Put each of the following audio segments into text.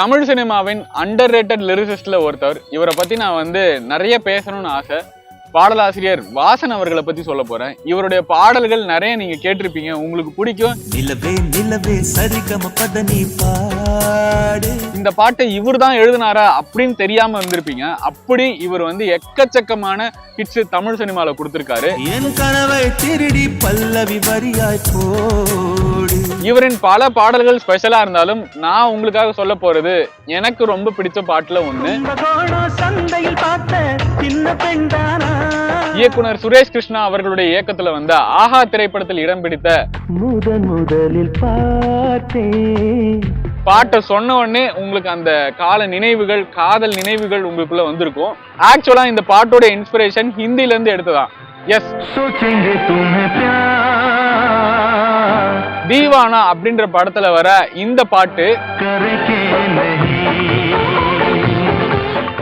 தமிழ் சினிமாவின் under rated லிரிசிஸ்டில் ஒருத்தர். இவரை பற்றி நான் வந்து நிறைய பேசணும்னு ஆசை. பாடலாசிரியர் வாசன் அவர்களை பத்தி சொல்ல போறேன். இவருடைய பாடல்கள் நிறைய நீங்க கேட்டிருப்பீங்க. உங்களுக்கு பிடிக்கும். நிலவே நிலவே சரிகம பத நீ பாடு. இந்த பாட்டை இவர் தான் எழுதினாரா அப்படின்னு தெரியாம வந்திருப்பீங்க. அப்படி இவர் வந்து எக்கச்சக்கமான ஹிட்ஸ் தமிழ் சினிமால கொடுத்திருக்காரு. என் கனவை திருடி பல்லவி வரியாய் போடு. இவரின் பல பாடல்கள் ஸ்பெஷலா இருந்தாலும் நான் உங்களுக்காக சொல்ல போறது எனக்கு ரொம்ப பிடிச்ச பாட்டுல ஒண்ணு. சந்தையில் பார்த்த சின்ன பெண்தானா இயக்குனர் சுரேஷ் கிருஷ்ணா அவர்களுடைய இயக்கத்துல வந்த ஆஹா திரைப்படத்தில் இடம் பிடித்த முதன் முதலில் பாட்டை சொன்ன உடனே உங்களுக்கு அந்த கால நினைவுகள் காதல் நினைவுகள் உங்களுக்குள்ள வந்திருக்கும். ஆக்சுவலா இந்த பாட்டோட இன்ஸ்பிரேஷன் ஹிந்தில இருந்து எடுத்ததான் எஸ் தீவானா அப்படின்ற படத்துல வர இந்த பாட்டு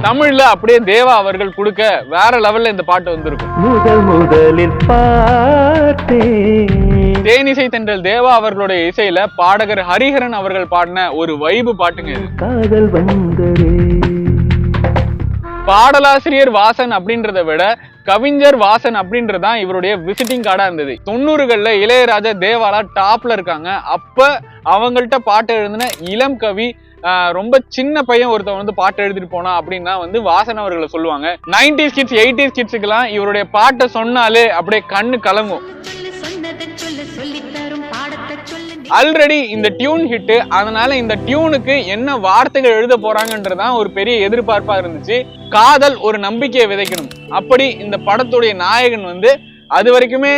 தமிழ்ல அப்படியே தேவா அவர்கள் கொடுக்க வேற லெவல்ல இந்த பாட்டு வந்திருக்கும். முதல் முதலில் தேனிசை தென்றல் தேவா அவர்களுடைய இசையில பாடகர் ஹரிஹரன் அவர்கள் பாடின ஒரு வைபு பாட்டுங்க காதல் பாடலாசிரியர் வாசன் அப்படின்றத விட கவிஞர் வாசன் அப்படின்றதான் இவருடைய விசிட்டிங் கார்டா இருந்தது. தொண்ணூறுகள்ல இளையராஜா தேவாலா டாப்ல இருக்காங்க. அப்ப அவங்கள்ட்ட பாட்டு எழுதின இளம் கவி ரொம்ப சின்ன பையன் ஒருத்தன் வந்து பாட்டு எழுதிட்டு போனா அப்படின்னா வந்து வாசன் அவர்களை சொல்லுவாங்க. நைன்டிஸ் கிட்ஸ் எயிட்டிஸ் கிட்ஸுக்கெல்லாம் இவருடைய பாட்டை சொன்னாலே அப்படியே கண்ணு கலங்கும். ஆல்ரெடி இந்த டியூன் ஹிட்டு அதனால இந்த டியூனுக்கு என்ன வார்த்தைகள் எழுத போறாங்கன்றதான் ஒரு பெரிய எதிர்பார்ப்பா இருந்துச்சு. காதல் ஒரு நம்பிக்கையை விதைக்கணும். அப்படி இந்த படத்துடைய நாயகன் வந்து அது வரைக்குமே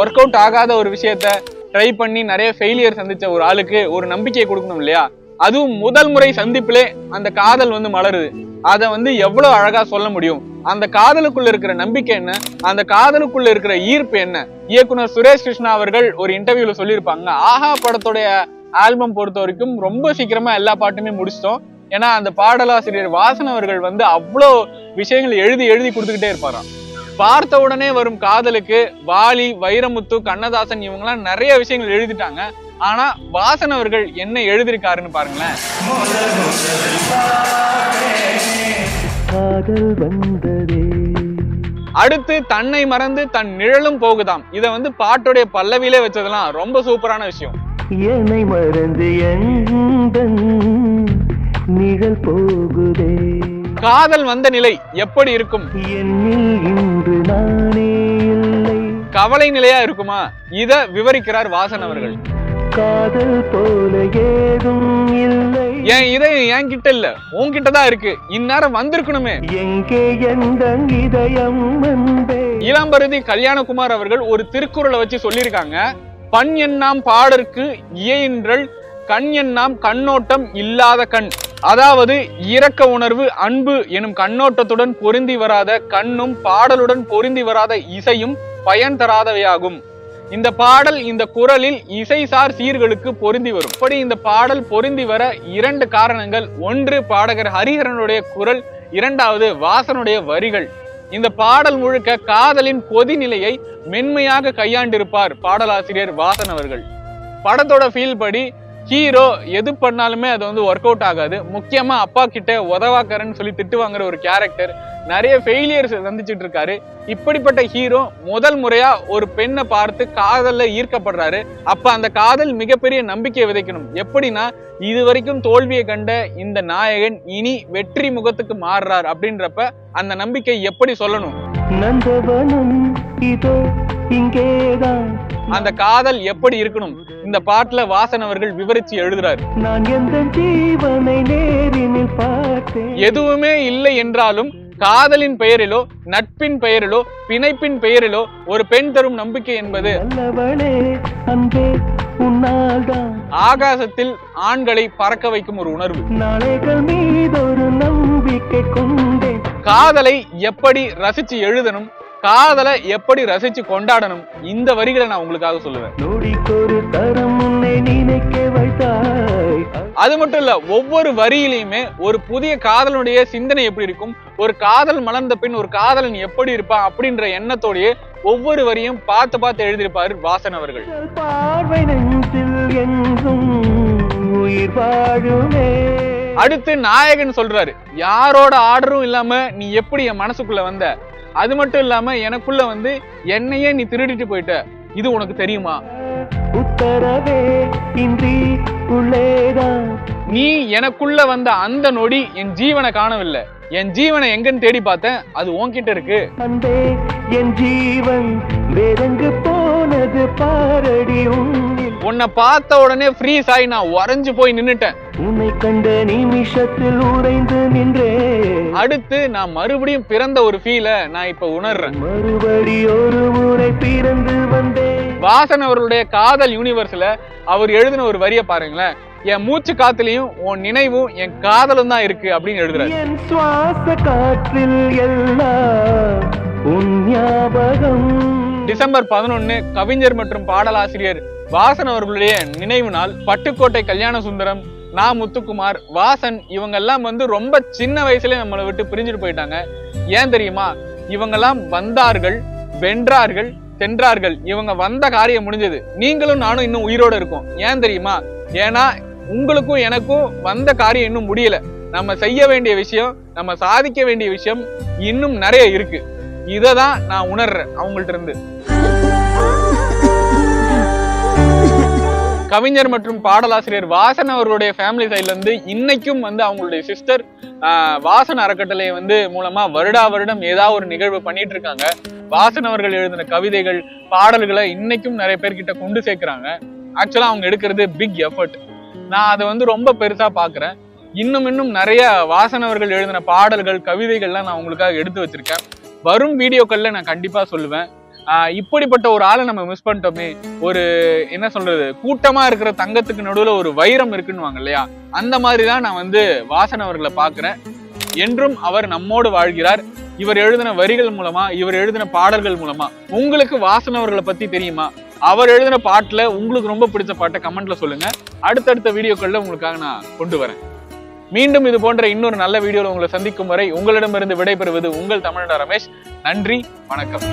ஒர்க் அவுட் ஆகாத ஒரு விஷயத்த ட்ரை பண்ணி நிறைய ஃபெயிலியர் சந்திச்ச ஒரு ஆளுக்கு ஒரு நம்பிக்கையை கொடுக்கணும் இல்லையா? அதுவும் முதல் முறை சந்திப்பிலே அந்த காதல் வந்து மலருது. அதை வந்து எவ்வளவு அழகா சொல்ல முடியும்? அந்த காதலுக்குள்ள இருக்கிற நம்பிக்கை என்ன? அந்த காதலுக்குள்ள இருக்கிற ஈர்ப்பு என்ன? இயக்குனர் சுரேஷ் கிருஷ்ணா அவர்கள் ஒரு இன்டர்வியூல சொல்லியிருப்பாங்க. ஆஹா படத்துடைய ஆல்பம் பொறுத்த வரைக்கும் ரொம்ப சீக்கிரமா எல்லா பாட்டுமே முடிச்சிட்டோம். ஏன்னா அந்த பாடலாசிரியர் வாசன் அவர்கள் வந்து அவ்வளோ விஷயங்கள் எழுதி எழுதி கொடுத்துக்கிட்டே இருப்பாராம். பார்த்த உடனே வரும் காதலுக்கு வாலி வைரமுத்து கண்ணதாசன் இவங்கெல்லாம் நிறைய விஷயங்கள் எழுதிட்டாங்க. ஆனா வாசன் அவர்கள் என்ன எழுதியிருக்காருன்னு பாருங்களேன். அடுத்து தன்னை மறந்து தன் நிழலும் போகுதாம். இதை வந்து பாட்டுடைய பல்லவியிலே வச்சதெல்லாம் ரொம்ப சூப்பரான விஷயம். என்னை மறந்து நிழல் போகுதே. காதல் வந்த நிலை எப்படி இருக்கும்? இன்று நானே இல்லை. கவலை நிலையா இருக்குமா? இத விவரிக்கிறார் வாசன் அவர்கள். காதல் போல ஏதும் இல்லை. என் இதயம் என்கிட்ட இல்ல? உன்கிட்ட தான் இருக்கு. இந்நேரம் வந்திருக்கணுமே. எங்கே எந்த இதயம் வந்தே? இளம்பருதி கல்யாணகுமார் அவர்கள் ஒரு திருக்குறளை வச்சு சொல்லியிருக்காங்க. பண் எண்ணாம் பாடற்கு இயைன்றல் கண் எண்ணாம் கண்ணோட்டம் இல்லாத கண். அதாவது இரக்க உணர்வு அன்பு எனும் கண்ணோட்டத்துடன் பொருந்தி வராத கண்ணும் பாடலுடன் பொருந்தி வராத இசையும் பயன் தராதவையாகும். இந்த பாடல் இந்த குரலில் இசைசார் சீர்களுக்கு பொருந்தி வரும். இப்படி இந்த பாடல் பொருந்தி வர இரண்டு காரணங்கள். ஒன்று பாடகர் ஹரிஹரனுடைய குரல் இரண்டாவது வாசனுடைய வரிகள். இந்த பாடல் முழுக்க காதலின் கொதிநிலையை மென்மையாக கையாண்டிருப்பார் பாடலாசிரியர் வாசன் அவர்கள். படத்தோட ஃபீல் படி ஹீரோ எது பண்ணாலுமே அது வந்து ஒர்க் அவுட் ஆகாது. முக்கியமா அப்பா கிட்ட உதவாக்கரன்னு சொல்லி திட்டு வாங்குற ஒரு கேரக்டர் நிறைய ஃபெயிலியர்ஸ் சந்திச்சிட்டு இருக்காரு இப்படிப்பட்ட ஹீரோ முதல் முறையா ஒரு பெண்ணை பார்த்து காதல்ல ஈர்க்கப்படுறாரு. அப்ப அந்த காதல் மிகப்பெரிய நம்பிக்கையை விதைக்கணும். எப்படின்னா இது வரைக்கும் தோல்வியை கண்ட இந்த நாயகன் இனி வெற்றி முகத்துக்கு மாறுறார் அப்படின்றப்ப அந்த நம்பிக்கை எப்படி சொல்லணும்? நந்தவனம் இதோ இங்கேதான். அந்த காதல் எப்படி இருக்கணும்? இந்த பாட்டுல வாசன் அவர்கள் விவரிச்சு எழுதுறாரு. நான் எந்த ஜீவனை நேரினில் பார்த்தேன். எதுவுமே இல்லை என்றாலும் காதலின் பெயரிலோ நட்பின் பெயரிலோ பிணைப்பின் பெயரிலோ ஒரு பெண் தரும் நம்பிக்கை என்பது ஆகாசத்தில் ஆண்களை பறக்க வைக்கும் ஒரு உணர்வு. காதலை எப்படி ரசிச்சு எழுதணும் காதலை எப்படி ரசிச்சு கொண்டாடணும் இந்த வரிகளை நான் உங்களுக்காக சொல்லுவேன். நினைக்க வைத்தாய். அது மட்டும் இல்ல ஒவ்வொரு வரியிலையுமே ஒரு புதிய காதலனுடைய சிந்தனை எப்படி இருக்கும்? ஒரு காதல் மலர்ந்த பின் ஒரு காதலன் எப்படி இருப்பான் அப்படின்ற எண்ணத்தோடயே ஒவ்வொரு வரியும் பார்த்து பார்த்து எழுதியிருப்பாரு வாசன் அவர்கள். பார்வை நெஞ்சில் என்றும் உயிர் வாழுமே. அடுத்து நாயகன் சொல்றாரு யாரோட ஆர்டரும் இல்லாம நீ எப்படி என் மனசுக்குள்ள வந்த? அது மட்டும் இல்லாம எனக்குள்ள வந்து என்னையே நீ திருடிட்டு போயிட்ட. இது உனக்கு தெரியுமா? உத்தரவே இன்றி உள்ளேதான். நீ எனக்குள்ள வந்த அந்த நொடி என் ஜீவனை காணவில்லை. என் ஜீவனை எங்கன்னு தேடி பார்த்தேன். அது உன்கிட்ட இருக்கு. அன்பே என் ஜீவன் வேறெங்கு போனது பாரடி உன்னில். உன்னை பார்த்த உடனே ஃப்ரீஸ் ஆகி நான் உறைஞ்சு போய் நின்னுட்டேன். உன்னை கண்ட நிமிஷத்தில் உறைந்து நின்றே அடுத்து நான் மறுபடியும் பிறந்த ஒரு ஃபீலை நான் இப்ப உணர்றேன். மறுபடி ஒரு முறை பிறந்து வந்தேன். வாசன் அவர்களுடைய காதல் யூனிவர்ஸ்ல அவர் எழுதின ஒரு வரிய பாருங்களேன். என் மூச்சு காத்துலயும் உன் நினைவும் என் காதலும் தான் இருக்கு அப்படின்னு எழுதுறாரு. என் சுவாச காற்றில் எல்லாம் உன் ஞாபகம். டிசம்பர் பதினொன்னு கவிஞர் மற்றும் பாடலாசிரியர் வாசன் அவர்களுடைய நினைவு நாள் பட்டுக்கோட்டை கல்யாண சுந்தரம் நா. முத்துக்குமார் வாசன் இவங்க எல்லாம் வந்து ரொம்ப சின்ன வயசுல நம்மளை விட்டு பிரிஞ்சுட்டு போயிட்டாங்க. ஏன் தெரியுமா? இவங்கெல்லாம் வந்தார்கள் வென்றார்கள் சென்றார்கள். இவங்க வந்த காரியம் முடிஞ்சது. நீங்களும் நானும் இன்னும் உயிரோட இருக்கோம். ஏன் தெரியுமா? ஏன்னா உங்களுக்கும் எனக்கும் வந்த காரியம் இன்னும் முடியல. நம்ம செய்ய வேண்டிய விஷயம் நம்ம சாதிக்க வேண்டிய விஷயம் இன்னும் நிறைய இருக்கு. இதை தான் நான் உணர்றேன் அவங்கள்ட்ட இருந்து. கவிஞர் மற்றும் பாடலாசிரியர் வாசன் அவர்களுடைய ஃபேமிலி சைட்லேருந்து இன்னைக்கும் வந்து அவங்களுடைய சிஸ்டர் வாசன் அறக்கட்டளை வந்து மூலமா வருடா வருடம் ஏதாவது ஒரு நிகழ்வு பண்ணிட்டு இருக்காங்க. வாசன் அவர்கள் எழுதின கவிதைகள் பாடல்களை இன்னைக்கும் நிறைய பேர்கிட்ட கொண்டு சேர்க்கிறாங்க. ஆக்சுவலாக அவங்க எடுக்கிறது பிக் எஃபர்ட் நான் அதை வந்து ரொம்ப பெருசாக பார்க்குறேன் இன்னும் இன்னும் நிறைய வாசன் அவர்கள் எழுதின பாடல்கள் கவிதைகள்லாம் நான் உங்களுக்காக எடுத்து வச்சிருக்கேன். வரும் வீடியோக்களில் நான் கண்டிப்பாக சொல்லுவேன். இப்படிப்பட்ட ஒரு ஆளை நம்ம மிஸ் பண்ணிட்டோமே ஒரு என்ன சொல்றது கூட்டமா இருக்கிற தங்கத்துக்கு நடுவுல ஒரு வைரம் இருக்குன்னு இல்லையா? அந்த மாதிரி தான் நான் வந்து வாசன் அவர்களை பாக்குறேன் என்றும் அவர் நம்மோடு வாழ்கிறார். இவர் எழுதின வரிகள் மூலமா இவர் எழுதின பாடல்கள் மூலமா உங்களுக்கு வாசன் அவர்களை பத்தி தெரியுமா? அவர் எழுதின பாட்டுல உங்களுக்கு ரொம்ப பிடிச்ச பாட்டை கமெண்ட்ல சொல்லுங்க. அடுத்தடுத்த வீடியோக்கள்ல உங்களுக்காக நான் கொண்டு வரேன். மீண்டும் இது போன்ற இன்னொரு நல்ல வீடியோவில் உங்களை சந்திக்கும் வரை உங்களிடமிருந்து விடைபெறுவது உங்கள் தமிழடா ரமேஷ். நன்றி வணக்கம்.